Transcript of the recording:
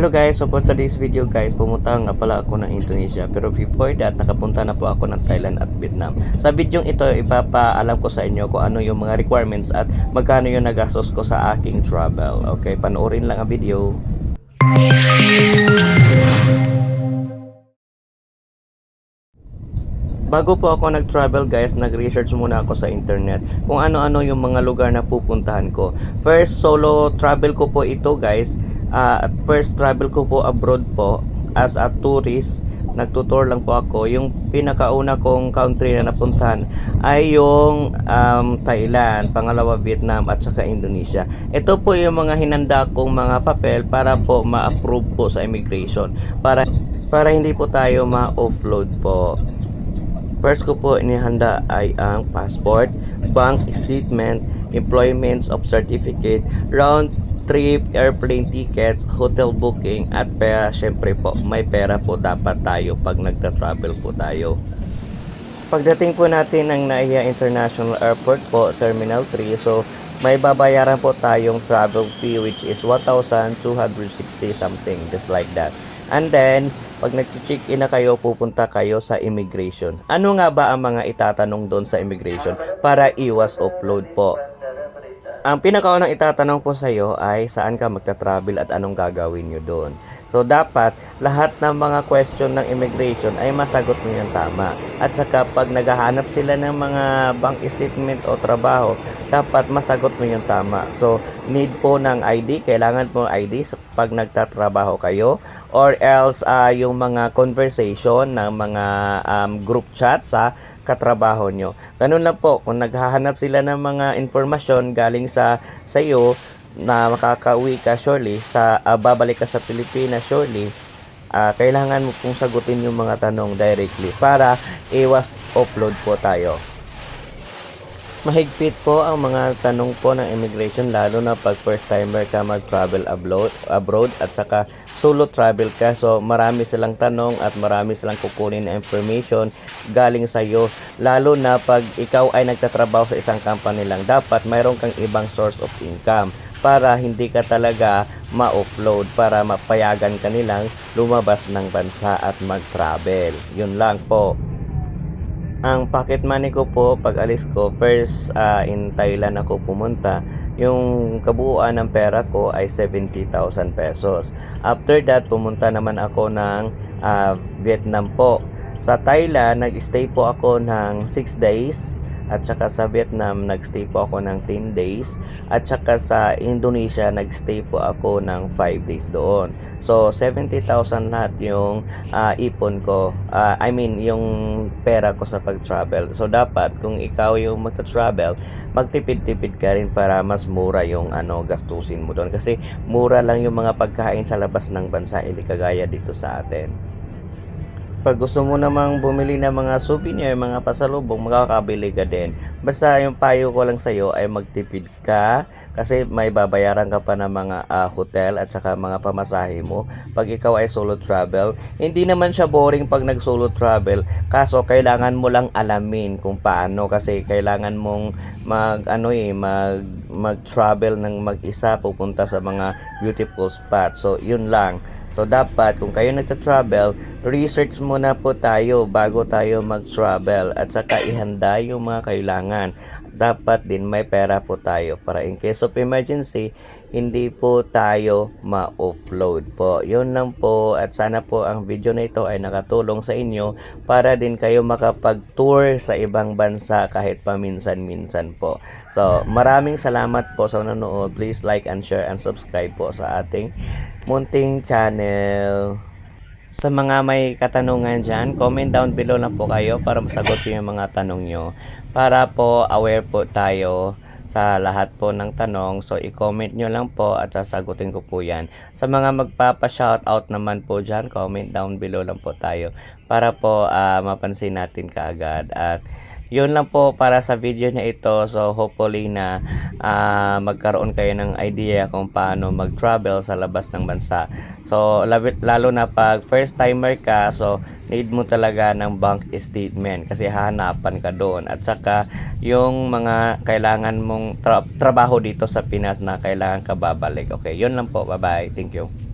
Hello guys, so for today's video guys, pumunta nga pala ako ng Indonesia pero before that, nakapunta na po ako ng Thailand at Vietnam. Sa video ito, ipapaalam ko sa inyo kung ano yung mga requirements at magkano yung nagastos ko sa aking travel. Okay, panoorin lang ang video. Bago po ako nag-travel guys, nag-research muna ako sa internet kung ano-ano yung mga lugar na pupuntahan ko. First solo travel ko po ito guys. Ah, first travel ko po abroad po as a tourist. Nagtutour lang po ako. Yung pinakauna kong country na napuntahan ay yung um, Thailand, pangalawa Vietnam at saka Indonesia. Ito po yung mga hinanda kong mga papel para po ma-approve po sa immigration. Para para hindi po tayo ma-offload po. First ko po inihanda ay ang passport, bank statement, employment of certificate, round trip, airplane tickets, hotel booking, at pera, syempre po, may pera po dapat tayo pag nagta-travel po tayo. Pagdating po natin ng Naiya International Airport po, Terminal 3, so may babayaran po tayong travel fee which is 1,260 something, just like that. And then, pag nag-check in na kayo, pupunta kayo sa immigration. Ano nga ba ang mga itatanong doon sa immigration para iwas upload po? Ang pinakaunang itatanong ko sa iyo ay saan ka magta-travel at anong gagawin nyo doon. So dapat lahat ng mga question ng immigration ay masagot mo yung tama. At saka pag naghahanap sila ng mga bank statement o trabaho, dapat masagot mo yung tama. So need po ng ID, kailangan po ID pag nagtatrabaho kayo or else ah, yung mga conversation ng mga um, group chat sa katrabaho nyo. Ganun lang po, kung naghahanap sila ng mga informasyon galing sa sa iyo na makakauwi ka surely sa ah, babalik ka sa Pilipinas surely ah, kailangan mo pong sagutin yung mga tanong directly para iwas upload po tayo. Mahigpit po ang mga tanong po ng immigration lalo na pag first timer ka mag-travel abroad, at saka solo travel ka. So marami silang tanong at marami silang kukunin na information galing sa iyo. Lalo na pag ikaw ay nagtatrabaho sa isang company lang, dapat mayroon kang ibang source of income para hindi ka talaga ma-offload para mapayagan ka lumabas ng bansa at mag-travel. Yun lang po. Ang pocket money ko po pag alis ko, first ah, in Thailand ako pumunta, yung kabuuan ng pera ko ay 70,000 pesos. After that, pumunta naman ako ng ah, Vietnam po. Sa Thailand, nag-stay po ako ng 6 days. At saka sa Vietnam, nag-stay po ako ng 10 days. At saka sa Indonesia, nag-stay po ako ng 5 days doon. So, 70,000 lahat yung ah, ipon ko. Ah, I mean, yung pera ko sa pag-travel. So, dapat kung ikaw yung magta-travel, magtipid-tipid ka rin para mas mura yung ano gastusin mo doon. Kasi mura lang yung mga pagkain sa labas ng bansa, hindi kagaya dito sa atin. Pag gusto mo namang bumili ng mga souvenir, mga pasalubong, makakabili ka din. Basta yung payo ko lang sa'yo ay magtipid ka kasi may babayaran ka pa ng mga ah, hotel at saka mga pamasahe mo. Pag ikaw ay solo travel, hindi naman siya boring pag nag-solo travel. Kaso kailangan mo lang alamin kung paano kasi kailangan mong mag ano eh, mag mag-travel ng mag-isa pupunta sa mga beautiful spot. So, yun lang. So dapat kung kayo nagta-travel, research muna po tayo bago tayo mag-travel at saka ihanda yung mga kailangan. Dapat din may pera po tayo para in case of emergency, hindi po tayo ma-offload po. Yun lang po at sana po ang video na ito ay nakatulong sa inyo para din kayo makapag-tour sa ibang bansa kahit paminsan-minsan po. So maraming salamat po sa nanonood. Please like and share and subscribe po sa ating munting channel. Sa mga may katanungan dyan, comment down below lang po kayo para masagot ko yung mga tanong nyo. Para po aware po tayo sa lahat po ng tanong. So, i-comment nyo lang po at sasagutin ko po yan. Sa mga magpapa-shoutout naman po dyan, comment down below lang po tayo para po ah, mapansin natin kaagad. At yun lang po para sa video na ito. So, hopefully na ah, magkaroon kayo ng idea kung paano mag-travel sa labas ng bansa. So, lalo na pag first timer ka, so need mo talaga ng bank statement kasi hahanapan ka doon. At saka yung mga kailangan mong tra- trabaho dito sa Pinas na kailangan ka babalik. Okay, yun lang po. Bye-bye. Thank you.